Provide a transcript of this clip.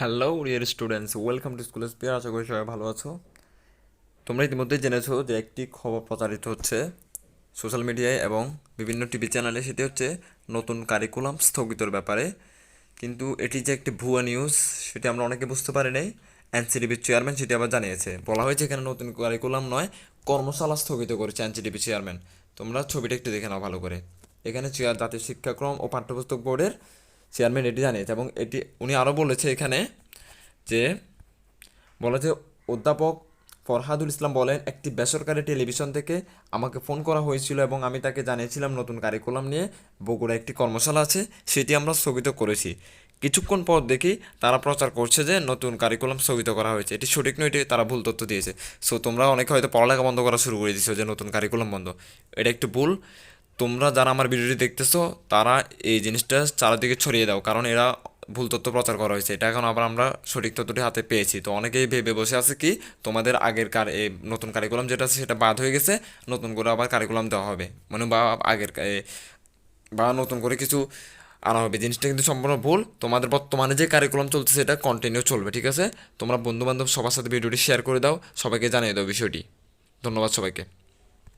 Hello dear students welcome to school spear আশা করি সবাই ভালো আছো। তোমরা ইতিমধ্যেই জেনেছো যে একটি খবর প্রচারিত হচ্ছে সোশ্যাল মিডিয়ায় এবং বিভিন্ন টিভি চ্যানেলে সেটি হচ্ছে নতুন কারিকুলাম স্থগিতর ব্যাপারে। কিন্তু এটি যে একটি ভুয়া নিউজ সেটি আমরা অনেকে বুঝতে পারি নাই। এনসিডিবির চেয়ারম্যান সেটি আবার জানিয়েছে। বলা হয়েছে এখানে নতুন কারিকুলাম নয়, কর্মশালা স্থগিত করেছে এনসিডিবি চেয়ারম্যান তোমরা ছবিটা একটু দেখে নাও ভালো করে। এখানে চেয়ার জাতীয় শিক্ষাক্রম ও পাঠ্যপুস্তক বোর্ডের চেয়ারম্যান এটি জানিয়েছে এবং এটি উনি আরও বলেছে এখানে যে বলা যে অধ্যাপক ফরহাদুল ইসলাম বলেন, একটি বেসরকারি টেলিভিশন থেকে আমাকে ফোন করা হয়েছিল এবং আমি তাকে জানিয়েছিলাম নতুন কারিকুলাম নিয়ে বগুড়া একটি কর্মশালা আছে, সেটি আমরা স্থগিত করেছি। কিছুক্ষণ পর দেখি তারা প্রচার করছে যে নতুন কারিকুলাম স্থগিত করা হয়েছে। এটি সঠিক নয়, এটি তারা ভুল তথ্য দিয়েছে। সো তোমরা অনেকে হয়তো পড়ালেখা বন্ধ করা শুরু করে দিয়েছ যে নতুন কারিকুলাম বন্ধ। এটা একটু ভুল। তোমরা যারা আমার ভিডিওটি দেখতেছো, তারা এই জিনিসটা চারিদিকে ছড়িয়ে দাও, কারণ এরা ভুল তথ্য প্রচার করা হয়েছে। এটা এখন আবার আমরা সঠিক তথ্যটি হাতে পেয়েছি। তো অনেকেই ভেবে বসে আছে কি, তোমাদের আগের কার এই নতুন কারিকুলাম যেটা আছে সেটা বাদ হয়ে গেছে, নতুন করে আবার কারিকুলাম দেওয়া হবে। মানে বা আগের বা নতুন করে কিছু আনা হবে। জিনিসটা কিন্তু সম্পূর্ণ ভুল। তোমাদের বর্তমানে যে কারিকুলাম চলছে সেটা কন্টিনিউ চলবে, ঠিক আছে? তোমরা বন্ধু বান্ধব সবার সাথে ভিডিওটি শেয়ার করে দাও, সবাইকে জানিয়ে দাও বিষয়টি। ধন্যবাদ সবাইকে।